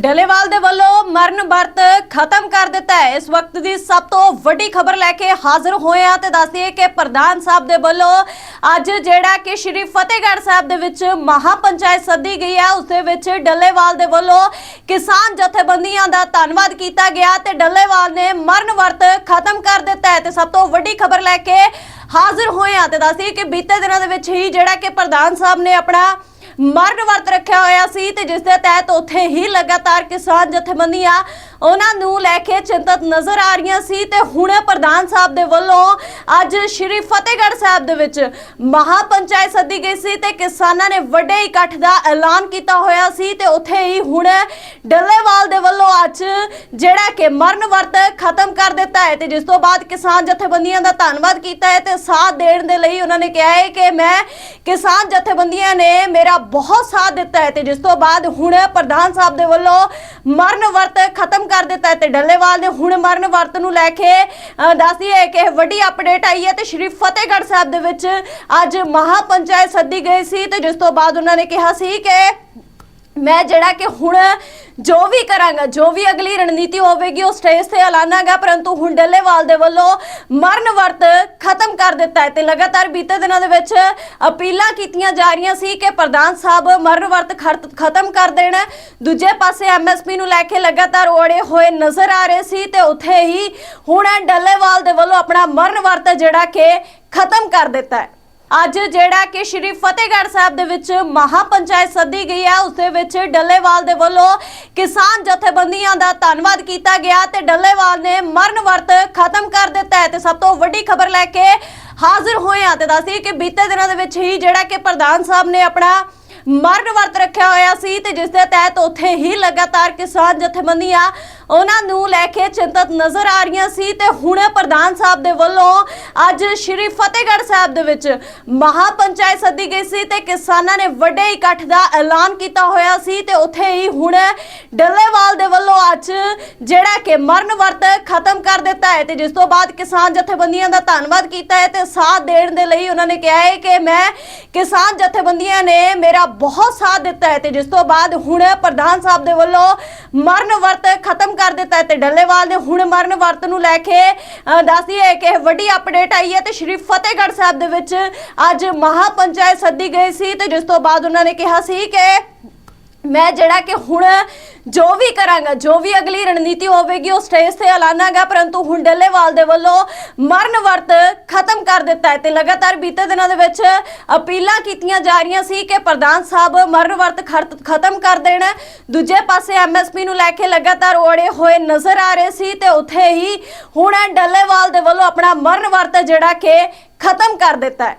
ਡੱਲੇਵਾਲ ਦੇ ਵੱਲੋਂ ਮਰਨ ਵਰਤ ਖਤਮ ਕਰ ਦਿੱਤਾ ਹੈ। ਇਸ ਵਕਤ ਦੀ ਸਭ ਤੋਂ ਵੱਡੀ ਖਬਰ ਲੈ ਕੇ ਹਾਜ਼ਰ ਹੋਏ ਹਾਂ ਤੇ ਦੱਸਦੀਏ ਕਿ ਪ੍ਰਧਾਨ ਸਾਹਿਬ ਦੇ ਵੱਲੋਂ ਅੱਜ ਜਿਹੜਾ ਕਿ ਸ਼੍ਰੀ ਫਤਿਹਗੜ੍ਹ ਸਾਹਿਬ ਦੇ ਵਿੱਚ ਮਹਾ ਪੰਚਾਇਤ ਸੱਦੀ ਗਈ ਹੈ। ਉਸ ਦੇ ਵਿੱਚ ਡੱਲੇਵਾਲ ਦੇ ਵੱਲੋਂ ਕਿਸਾਨ ਜਥੇਬੰਦੀਆਂ ਦਾ ਧੰਨਵਾਦ ਕੀਤਾ ਗਿਆ ਤੇ ਡੱਲੇਵਾਲ ਨੇ ਮਰਨ ਵਰਤ ਖਤਮ ਕਰ ਦਿੱਤਾ ਹੈ ਤੇ ਸਭ ਤੋਂ ਵੱਡੀ ਖਬਰ ਲੈ ਕੇ ਹਾਜ਼ਰ ਹੋਏ ਆ ਤੇ ਦੱਸਦੀਏ ਕਿ ਬੀਤੇ ਦਿਨਾਂ ਦੇ ਵਿੱਚ ਹੀ ਜਿਹੜਾ ਕਿ ਪ੍ਰਧਾਨ ਸਾਹਿਬ ਨੇ ਆਪਣਾ ਮਰਨ ਵਰਤ ਰੱਖਿਆ ਹੋਇਆ ਸੀ ਤੇ ਜਿਸ ਦੇ ਤਹਿਤ ਉੱਥੇ ਹੀ ਲਗਾਤਾਰ ਕਿਸਾਨ ਜਥੇਬੰਦੀਆਂ ਉਹਨਾਂ ਨੂੰ ਲੈ ਕੇ ਚਿੰਤਤ ਨਜ਼ਰ ਆ ਰਹੀਆਂ ਸੀ ਤੇ ਹੁਣ ਪ੍ਰਧਾਨ ਸਾਹਿਬ ਦੇ ਵੱਲੋਂ ਅੱਜ ਸ਼੍ਰੀ ਫਤਿਹਗੜ੍ਹ ਸਾਹਿਬ ਦੇ ਵਿੱਚ ਮਹਾ ਪੰਚਾਇਤ ਸੱਦੀ ਗਈ ਸੀ ਤੇ ਕਿਸਾਨਾਂ ਨੇ ਵੱਡੇ ਇਕੱਠ ਦਾ ਐਲਾਨ ਕੀਤਾ ਹੋਇਆ ਸੀ ਤੇ ਉੱਥੇ ਹੀ ਹੁਣ ਡੱਲੇਵਾਲ ਦੇ ਵੱਲੋਂ ਅੱਜ ਜਿਹੜਾ ਕਿ ਮਰਨ ਵਰਤ ਖਤਮ ਕਰ ਦਿੱਤਾ ਹੈ ਤੇ ਜਿਸ ਤੋਂ ਬਾਅਦ ਕਿਸਾਨ ਜਥੇਬੰਦੀਆਂ ਦਾ ਧੰਨਵਾਦ ਕੀਤਾ ਹੈ ਤੇ ਸਾਥ ਦੇਣ ਦੇ ਲਈ ਉਹਨਾਂ ਨੇ ਕਿਹਾ ਹੈ ਕਿ ਮੈਂ ਕਿਸਾਨ ਜਥੇਬੰਦੀਆਂ ਨੇ ਮੇਰਾ ਬਹੁਤ ਸਾਥ ਦਿੱਤਾ ਹੈ ਤੇ ਜਿਸ ਤੋਂ ਬਾਅਦ ਹੁਣ ਪ੍ਰਧਾਨ ਸਾਹਿਬ ਦੇ ਵੱਲੋਂ ਮਰਨ ਵਰਤ ਖਤਮ ਕਰ ਦਿੱਤਾ ਤੇ ਡੱਲੇਵਾਲ ਨੇ ਹੁਣ ਮਰਨ ਵਰਤ ਨੂੰ ਲੈ ਕੇ ਅ, ਦੱਸਦੀ ਹੈ ਕਿ ਵੱਡੀ ਅਪਡੇਟ ਆਈ ਹੈ ਤੇ ਸ਼੍ਰੀ ਫਤਿਹਗੜ੍ਹ ਸਾਹਿਬ ਦੇ ਵਿੱਚ ਅੱਜ ਮਹਾ ਪੰਚਾਇਤ ਸੱਦੀ ਗਈ ਸੀ ਤੇ ਜਿਸ ਤੋਂ ਬਾਅਦ ਉਹਨਾਂ ਨੇ ਕਿਹਾ ਸੀ ਕਿ ਮੈਂ ਜਿਹੜਾ ਕਿ ਹੁਣ ਜੋ ਵੀ ਕਰਾਂਗਾ, ਜੋ ਵੀ ਅਗਲੀ ਰਣਨੀਤੀ ਹੋਵੇਗੀ, ਉਹ ਸਟੇਜ ਤੇ ਐਲਾਨਾਂਗਾ, ਪਰੰਤੂ ਹੁਣ ਡੱਲੇਵਾਲ ਦੇ ਵੱਲੋਂ ਮਰਨ ਵਰਤ ਖਤਮ ਕਰ ਦਿੱਤਾ ਹੈ ਤੇ ਲਗਾਤਾਰ ਬੀਤੇ ਦਿਨਾਂ ਦੇ ਵਿੱਚ ਅਪੀਲਾਂ ਕੀਤੀਆਂ ਜਾ ਰਹੀਆਂ ਸੀ ਕਿ ਪ੍ਰਧਾਨ ਸਾਹਿਬ ਮਰਨ ਵਰਤ ਖਰਤ- ਖਤਮ ਕਰ ਦੇਣਾ। ਦੂਜੇ ਪਾਸੇ ਐਮਐਸਪੀ ਨੂੰ ਲੈ ਕੇ ਲਗਾਤਾਰ ਓੜੇ ਹੋਏ ਨਜ਼ਰ ਆ ਰਹੇ ਸੀ ਤੇ ਉੱਥੇ ਹੀ ਹੁਣ ਡੱਲੇਵਾਲ ਦੇ ਵੱਲੋਂ ਆਪਣਾ ਮਰਨ ਵਰਤ ਜਿਹੜਾ ਕਿ ਖਤਮ ਕਰ ਦਿੱਤਾ ਹੈ। ਅੱਜ ਜਿਹੜਾ ਕਿ ਸ਼੍ਰੀ ਫਤਿਹਗੜ੍ਹ ਸਾਹਿਬ ਦੇ ਵਿੱਚ ਮਹਾ ਪੰਚਾਇਤ ਸੱਦੀ ਗਈ ਹੈ ਉਸ ਦੇ ਵਿੱਚ ਡੱਲੇਵਾਲ ਦੇ ਵੱਲੋਂ ਕਿਸਾਨ ਜਥੇਬੰਦੀਆਂ ਦਾ ਧੰਨਵਾਦ ਕੀਤਾ ਗਿਆ ਤੇ ਡੱਲੇਵਾਲ ਨੇ ਮਰਨ ਵਰਤ ਖਤਮ ਕਰ ਦਿੱਤਾ ਹੈ। ਤੇ ਸਭ ਤੋਂ ਵੱਡੀ ਖਬਰ ਲੈ ਕੇ ਹਾਜ਼ਰ ਹੋਏ ਹਾਂ ਤੇ ਦੱਸਦੀ ਕਿ ਬੀਤੇ ਦਿਨਾਂ ਦੇ ਵਿੱਚ ਹੀ ਜਿਹੜਾ ਕਿ ਪ੍ਰਧਾਨ ਸਾਹਿਬ ਨੇ ਆਪਣਾ ਮਰਨ ਵਰਤ ਰੱਖਿਆ ਹੋਇਆ ਸੀ ਤੇ ਜਿਸ ਦੇ ਤਹਿਤ ਉੱਥੇ ਹੀ ਲਗਾਤਾਰ ਕਿਸਾਨ ਜਥੇਬੰਦੀਆਂ ਉਹਨਾਂ ਨੂੰ ਲੈ ਕੇ ਚਿੰਤਤ ਨਜ਼ਰ ਆ ਰਹੀਆਂ ਸੀ ਤੇ ਹੁਣ ਪ੍ਰਧਾਨ ਸਾਹਿਬ ਦੇ ਵੱਲੋਂ ਅੱਜ ਸ਼੍ਰੀ ਫਤਿਹਗੜ੍ਹ ਸਾਹਿਬ ਦੇ ਵਿੱਚ ਮਹਾ ਪੰਚਾਇਤ ਸੱਦੀ ਗਈ ਸੀ ਤੇ ਕਿਸਾਨਾਂ ਨੇ ਵੱਡੇ ਇਕੱਠ ਦਾ ਐਲਾਨ ਕੀਤਾ ਹੋਇਆ ਸੀ ਤੇ ਉੱਥੇ ਹੀ ਹੁਣ ਡੱਲੇਵਾਲ ਦੇ ਵੱਲੋਂ ਅੱਜ ਜਿਹੜਾ ਕਿ ਮਰਨ ਵਰਤ ਖਤਮ ਕਰ ਦਿੱਤਾ ਹੈ ਤੇ ਜਿਸ ਤੋਂ ਬਾਅਦ ਕਿਸਾਨ ਜਥੇਬੰਦੀਆਂ ਦਾ ਧੰਨਵਾਦ ਕੀਤਾ ਹੈ ਤੇ ਸਾਥ ਦੇਣ ਦੇ ਲਈ ਉਹਨਾਂ ਨੇ ਕਿਹਾ ਹੈ ਕਿ ਮੈਂ ਕਿਸਾਨ ਜਥੇਬੰਦੀਆਂ ਨੇ ਮੇਰਾ ਬਹੁਤ ਸਾਥ ਦਿੱਤਾ ਹੈ ਤੇ ਜਿਸ ਤੋਂ ਬਾਅਦ ਹੁਣ ਪ੍ਰਧਾਨ ਸਾਹਿਬ ਦੇ ਵੱਲੋਂ ਮਰਨ ਵਰਤ ਖਤਮ ਕਰ ਦਿੱਤਾ ਤੇ ਡੱਲੇਵਾਲ ਨੇ ਹੁਣ ਮਰਨ ਵਰਤ ਨੂੰ ਲੈ ਕੇ ਅ, ਦੱਸਦੀ ਹੈ ਕਿ ਵੱਡੀ ਅਪਡੇਟ ਆਈ ਹੈ ਤੇ ਸ਼੍ਰੀ ਫਤਿਹਗੜ੍ਹ ਸਾਹਿਬ ਦੇ ਵਿੱਚ ਅੱਜ ਮਹਾ ਪੰਚਾਇਤ ਸੱਦੀ ਗਈ ਸੀ ਤੇ ਜਿਸ ਤੋਂ ਬਾਅਦ ਉਹਨਾਂ ਨੇ ਕਿਹਾ ਸੀ ਕਿ ਮੈਂ ਜਿਹੜਾ ਕਿ ਹੁਣ ਜੋ ਵੀ ਕਰਾਂਗਾ, ਜੋ ਵੀ ਅਗਲੀ ਰਣਨੀਤੀ ਹੋਵੇਗੀ, ਉਹ ਸਟੇਜ ਤੇ ਐਲਾਨਾਂਗਾ, ਪਰੰਤੂ ਹੁਣ ਡੱਲੇਵਾਲ ਦੇ ਵੱਲੋਂ ਮਰਨ ਵਰਤ ਖਤਮ ਕਰ ਦਿੱਤਾ ਹੈ ਤੇ ਲਗਾਤਾਰ ਬੀਤੇ ਦਿਨਾਂ ਦੇ ਵਿੱਚ ਅਪੀਲਾਂ ਕੀਤੀਆਂ ਜਾ ਰਹੀਆਂ ਸੀ ਕਿ ਪ੍ਰਧਾਨ ਸਾਹਿਬ ਮਰਨ ਵਰਤ ਖਰਤ- ਖਤਮ ਕਰ ਦੇਣਾ। ਦੂਜੇ ਪਾਸੇ ਐਮਐਸਪੀ ਨੂੰ ਲੈ ਕੇ ਲਗਾਤਾਰ ਓੜੇ ਹੋਏ ਨਜ਼ਰ ਆ ਰਹੇ ਸੀ ਤੇ ਉੱਥੇ ਹੀ ਹੁਣ ਡੱਲੇਵਾਲ ਦੇ ਵੱਲੋਂ ਆਪਣਾ ਮਰਨ ਵਰਤ ਜਿਹੜਾ ਕਿ ਖਤਮ ਕਰ ਦਿੱਤਾ ਹੈ।